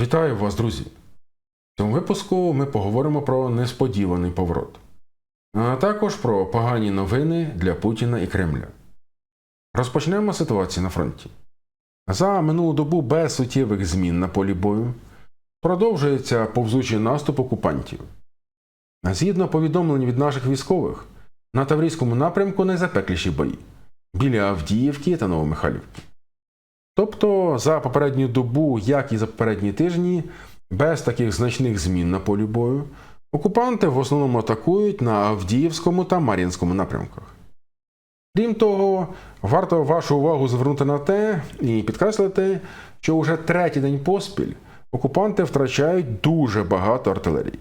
Вітаю вас, друзі! В цьому випуску ми поговоримо про несподіваний поворот, а також про погані новини для Путіна і Кремля. Розпочнемо ситуацію на фронті. За минулу добу без суттєвих змін на полі бою продовжується повзучий наступ окупантів. Згідно повідомлень від наших військових, на Таврійському напрямку найзапекліші бої біля Авдіївки та Новомихайлівки. Тобто за попередню добу, як і за попередні тижні, без таких значних змін на полі бою, окупанти в основному атакують на Авдіївському та Мар'їнському напрямках. Крім того, варто вашу увагу звернути на те і підкреслити, що уже третій день поспіль окупанти втрачають дуже багато артилерії.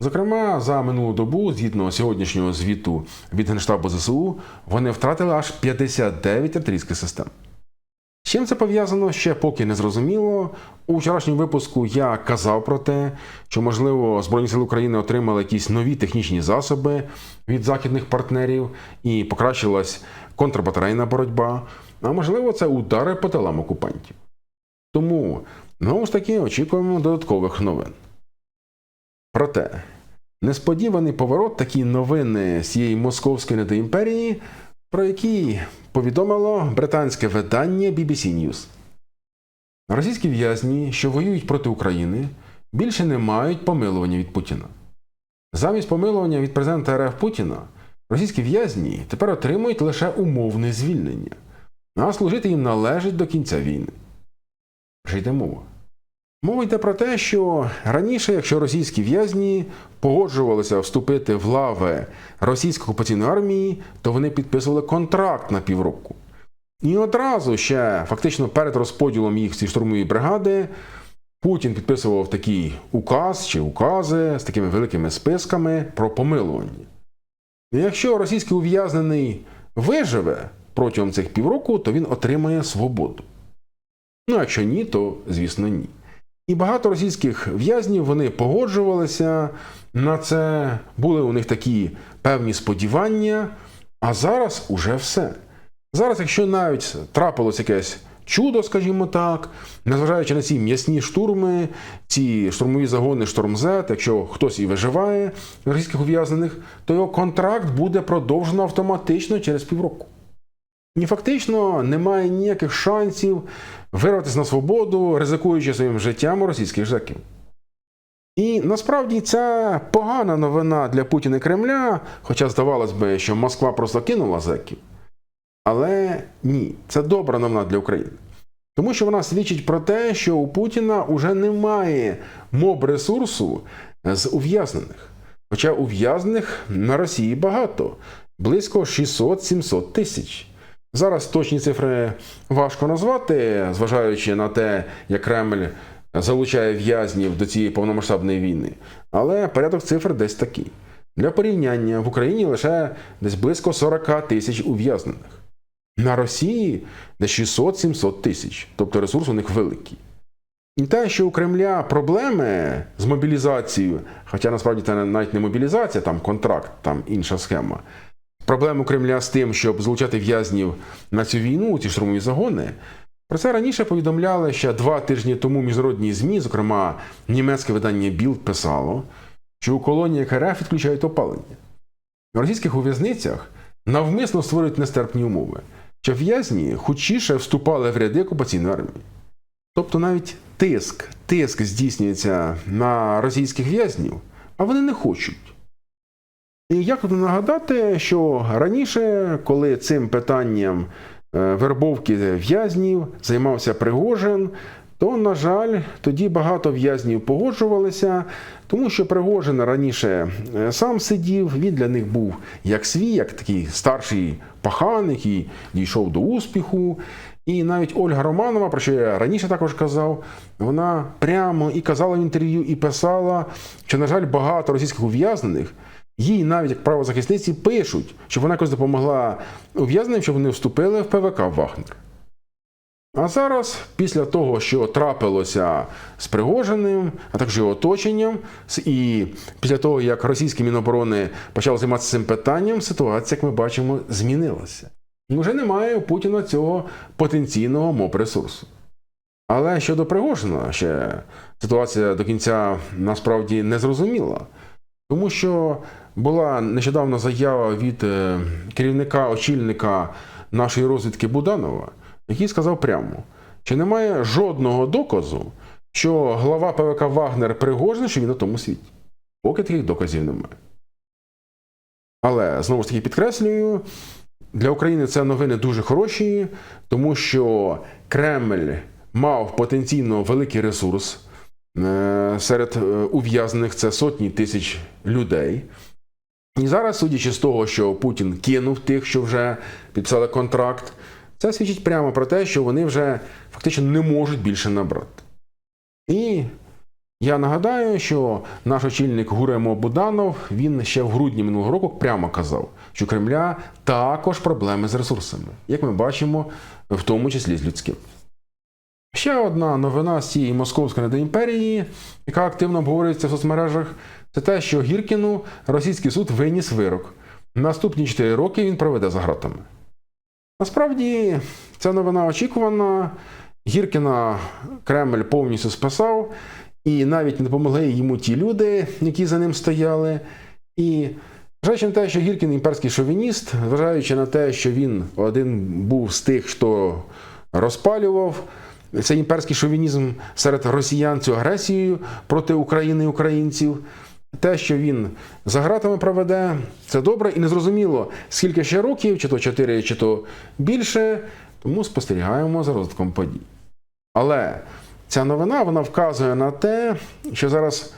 Зокрема, за минулу добу, згідно сьогоднішнього звіту від Генштабу ЗСУ, вони втратили аж 59 артилерійських систем. Чим це пов'язано ще поки не зрозуміло. У вчорашньому випуску я казав про те, що, можливо, Збройні сили України отримали якісь нові технічні засоби від західних партнерів і покращилась контрбатарейна боротьба, а можливо, це удари по тилам окупантів. Тому, знову ж таки, очікуємо додаткових новин. Проте, несподіваний поворот такі новини з цієї московської недоімперії, про які повідомило британське видання BBC News. Російські в'язні, що воюють проти України, більше не мають помилування від Путіна. Замість помилування від президента РФ Путіна, російські в'язні тепер отримують лише умовне звільнення, а служити їм належить до кінця війни. Вже йде мова. Мова йде про те, що раніше, якщо російські в'язні погоджувалися вступити в лави російської окупаційної армії, то вони підписували контракт на півроку. І одразу ще фактично перед розподілом їх ці штурмової бригади Путін підписував такий указ чи укази з такими великими списками про помилування. Якщо російський ув'язнений виживе протягом цих півроку, то він отримає свободу. Ну, а якщо ні, то звісно ні. І багато російських в'язнів вони погоджувалися на це, були у них такі певні сподівання, а зараз уже все. Зараз, якщо навіть трапилось якесь чудо, скажімо так, незважаючи на ці м'ясні штурми, ці штурмові загони штормзет, якщо хтось і виживає російських ув'язнених, то його контракт буде продовжено автоматично через півроку. І фактично немає ніяких шансів вирватися на свободу, ризикуючи своїм життям російських жеків. І насправді це погана новина для Путіна і Кремля, хоча здавалось би, що Москва просто кинула зеків. Але ні, це добра новина для України. Тому що вона свідчить про те, що у Путіна вже немає моб ресурсу з ув'язнених. Хоча ув'язнених на Росії багато близько 600-700 тисяч. Зараз точні цифри важко назвати, зважаючи на те, як Кремль залучає в'язнів до цієї повномасштабної війни. Але порядок цифр десь такий. Для порівняння в Україні лише десь близько 40 тисяч ув'язнених. На Росії десь 600-700 тисяч, тобто ресурс у них великий. І те, що у Кремля проблеми з мобілізацією, хоча насправді це навіть не мобілізація, там контракт, там інша схема. Проблему Кремля з тим, щоб залучати в'язнів на цю війну, ці штурмові загони. Про це раніше повідомляли ще два тижні тому міжнародні ЗМІ, зокрема німецьке видання Білд писало, що у колоніях РФ відключають опалення. На російських ув'язницях навмисно створюють нестерпні умови, що в'язні хучіше вступали в ряди окупаційної армії. Тобто навіть тиск, тиск здійснюється на російських в'язнів, а вони не хочуть. І як нагадати, що раніше, коли цим питанням е, вербовки в'язнів займався Пригожин, то, на жаль, тоді багато в'язнів погоджувалися, тому що Пригожин раніше е, сам сидів, він для них був як свій, як такий старший пахан, який дійшов до успіху. І навіть Ольга Романова, про що я раніше також казав, вона прямо і казала в інтерв'ю, і писала, що, на жаль, багато російських ув'язнених. Їй навіть як правозахисниці пишуть, щоб вона якось допомогла ув'язненим, щоб вони вступили в ПВК Вагнер. А зараз, після того, що трапилося з Пригожиним, а також його оточенням, і після того, як російські міноборони почали займатися цим питанням, ситуація, як ми бачимо, змінилася. Вже немає у Путіна цього потенційного моб ресурсу. Але щодо Пригожина, ще ситуація до кінця насправді не зрозуміла, тому що була нещодавно заява від е, керівника очільника нашої розвідки Буданова, який сказав прямо, що немає жодного доказу, що глава ПВК Вагнер Пригожин, що він на тому світі. Поки таких доказів немає. Але знову ж таки підкреслюю, для України це новини дуже хороші, тому що Кремль мав потенційно великий ресурс. Е, Серед е, ув'язнених це сотні тисяч людей. І зараз, судячи з того, що Путін кинув тих, що вже підписали контракт, це свідчить прямо про те, що вони вже фактично не можуть більше набрати. І я нагадаю, що наш очільник Гуремо Буданов він ще в грудні минулого року прямо казав, що Кремля також проблеми з ресурсами, як ми бачимо, в тому числі з людським. Ще одна новина з цієї московської недоімперії, яка активно обговорюється в соцмережах, це те, що Гіркіну російський суд виніс вирок. Наступні 4 роки він проведе за гратами. Насправді, ця новина очікувана. Гіркіна Кремль повністю спасав, і навіть не допомогли йому ті люди, які за ним стояли. І зважаючи на те, що Гіркін імперський шовініст, зважаючи на те, що він один був з тих, хто розпалював цей імперський шовінізм серед росіян цю агресію проти України і українців. Те, що він за гратами проведе, це добре і незрозуміло, скільки ще років, чи то 4, чи то більше, тому спостерігаємо за розвитком подій. Але ця новина вона вказує на те, що зараз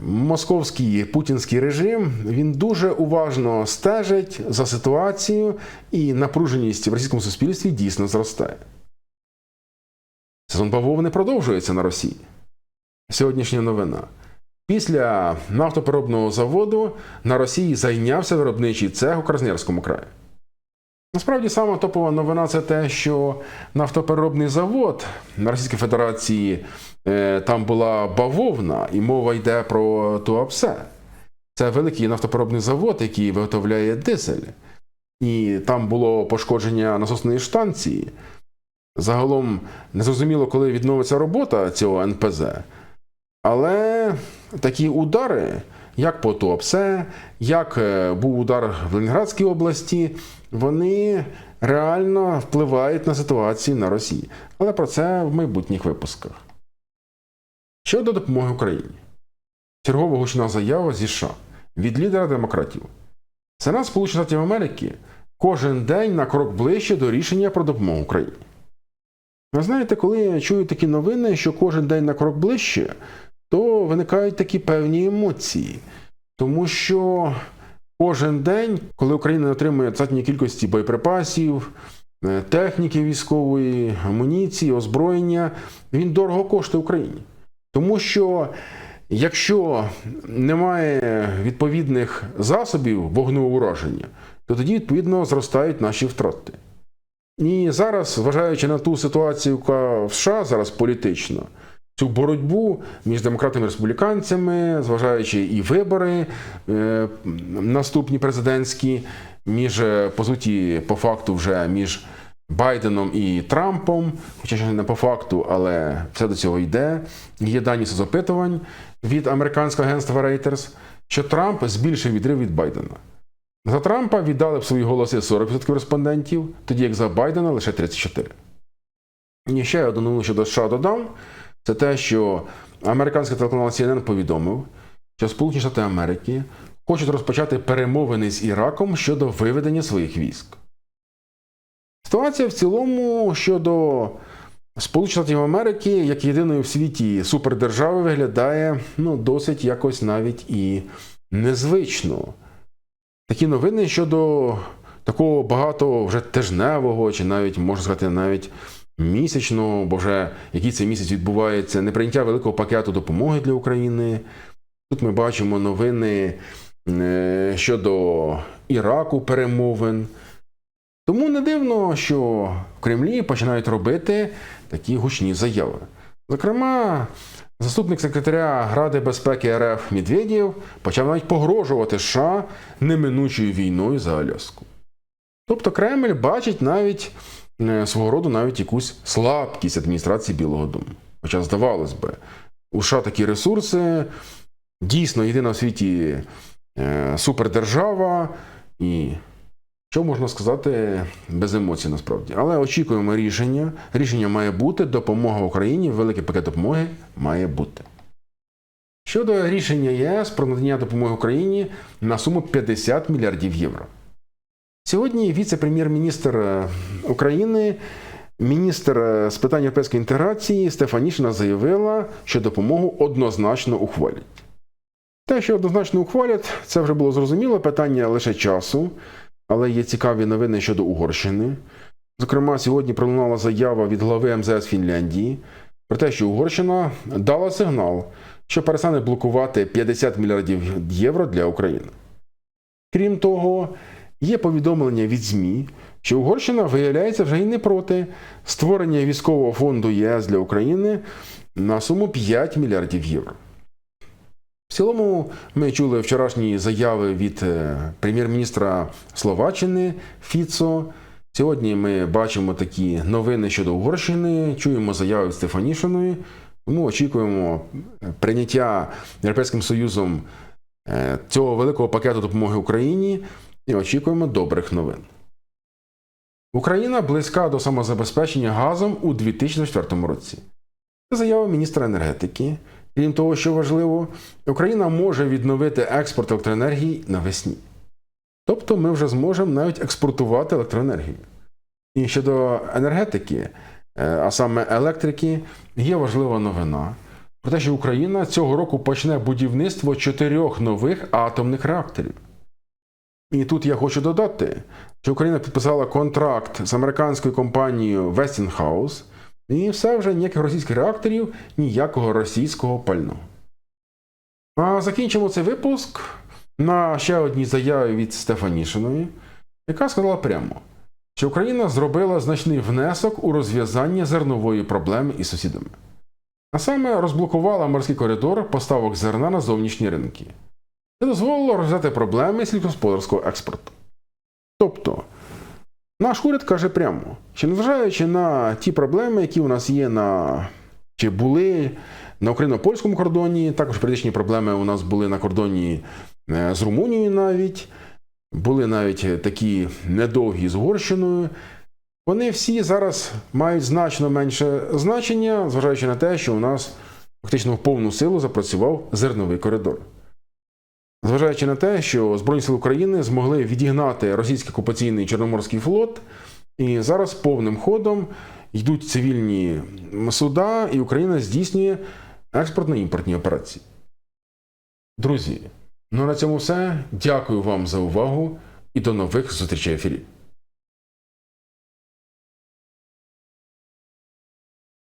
московський путінський режим він дуже уважно стежить за ситуацією, і напруженість в російському суспільстві дійсно зростає. Сезон бавовни продовжується на Росії. Сьогоднішня новина. Після нафтопереробного заводу на Росії зайнявся виробничий цех у Краснярському краї. Насправді сама топова новина це те, що нафтопереробний завод на Російській Федерації е, там була бавовна, і мова йде про Туапсе. Це великий нафтопереробний завод, який виготовляє дизель. І там було пошкодження насосної штанції. Загалом незрозуміло, коли відновиться робота цього НПЗ. Але такі удари, як по Туапсе, як е, був удар в Ленінградській області, вони реально впливають на ситуацію на Росії. Але про це в майбутніх випусках. Щодо допомоги Україні. Чергова гучна заява зі США від лідера демократів. Сенат Сполучених Штатів Америки кожен день на крок ближче до рішення про допомогу Україні. Ви знаєте, коли я чую такі новини, що кожен день на крок ближче, то виникають такі певні емоції. Тому що кожен день, коли Україна отримує достатньої кількості боєприпасів, е, техніки військової, амуніції, озброєння, він дорого коштує Україні. Тому що якщо немає відповідних засобів вогневого ураження, то тоді, відповідно, зростають наші втрати. І зараз, зважаючи на ту ситуацію, яка в США зараз політично, цю боротьбу між демократами і республіканцями, зважаючи і вибори е, наступні президентські, між, е, по суті, по факту, вже між Байденом і Трампом, хоча ще не по факту, але все до цього йде. Є дані з від американського агентства Reuters, що Трамп збільшив відрив від Байдена. За Трампа віддали б свої голоси 40% респондентів, тоді як за Байдена лише 34%. І ще одну новину щодо США додам, це те, що американський телеканал CNN повідомив, що Сполучені Штати Америки хочуть розпочати перемовини з Іраком щодо виведення своїх військ. Ситуація в цілому щодо Сполучених Штатів Америки, як єдиної в світі супердержави, виглядає ну, досить якось навіть і незвично. Такі новини щодо такого багато вже тижневого, чи навіть, можна сказати, навіть місячного, бо вже який цей місяць відбувається, неприйняття великого пакету допомоги для України. Тут ми бачимо новини е, щодо Іраку перемовин. Тому не дивно, що в Кремлі починають робити такі гучні заяви. Зокрема, заступник секретаря Ради безпеки РФ Медведєв почав навіть погрожувати США неминучою війною за Аляску. Тобто Кремль бачить навіть свого роду навіть якусь слабкість адміністрації Білого Дому. Хоча, здавалось би, у США такі ресурси, дійсно єдина в світі е, супердержава, і що можна сказати без емоцій насправді. Але очікуємо рішення. Рішення має бути, допомога Україні, великий пакет допомоги має бути. Щодо рішення ЄС про надання допомоги Україні на суму 50 мільярдів євро. Сьогодні віце-прем'єр-міністр е, України, міністр е, з питань європейської інтеграції Стефанішина заявила, що допомогу однозначно ухвалять. Те, що однозначно ухвалять, це вже було зрозуміло, питання лише часу, але є цікаві новини щодо Угорщини. Зокрема, сьогодні пролунала заява від глави МЗС Фінляндії про те, що Угорщина дала сигнал, що перестане блокувати 50 мільярдів євро для України. Крім того, є повідомлення від ЗМІ, що Угорщина виявляється вже й не проти створення військового фонду ЄС для України на суму 5 мільярдів євро. В цілому, ми чули вчорашні заяви від е, прем'єр-міністра Словаччини Фіцо. Сьогодні ми бачимо такі новини щодо Угорщини, чуємо заяви Стефанішиної. Тому очікуємо прийняття Європейським Союзом е, цього великого пакету допомоги Україні і очікуємо добрих новин. Україна близька до самозабезпечення газом у 2004 році. Це заява міністра енергетики. Крім того, що важливо, Україна може відновити експорт електроенергії навесні. Тобто ми вже зможемо навіть експортувати електроенергію. І щодо енергетики, е, а саме електрики, є важлива новина про те, що Україна цього року почне будівництво чотирьох нових атомних реакторів. І тут я хочу додати, що Україна підписала контракт з американською компанією Westinghouse, і все вже ніяких російських реакторів, ніякого російського пального. А закінчимо цей випуск на ще одній заяві від Стефанішиної, яка сказала прямо, що Україна зробила значний внесок у розв'язання зернової проблеми із сусідами. А саме розблокувала морський коридор поставок зерна на зовнішні ринки. Це дозволило розв'язати проблеми сільськогосподарського експорту. Тобто, наш уряд каже прямо, що незважаючи на ті проблеми, які у нас є на чи були на україно-польському кордоні, також політичні проблеми у нас були на кордоні е, з Румунією навіть, були навіть такі недовгі з Угорщиною. Вони всі зараз мають значно менше значення, зважаючи на те, що у нас фактично в повну силу запрацював зерновий коридор. Зважаючи на те, що Збройні сили України змогли відігнати російський окупаційний Чорноморський флот, і зараз повним ходом йдуть цивільні суда, і Україна здійснює експортно-імпортні операції. Друзі, ну на цьому все. Дякую вам за увагу і до нових зустрічей ефірів. ефірі.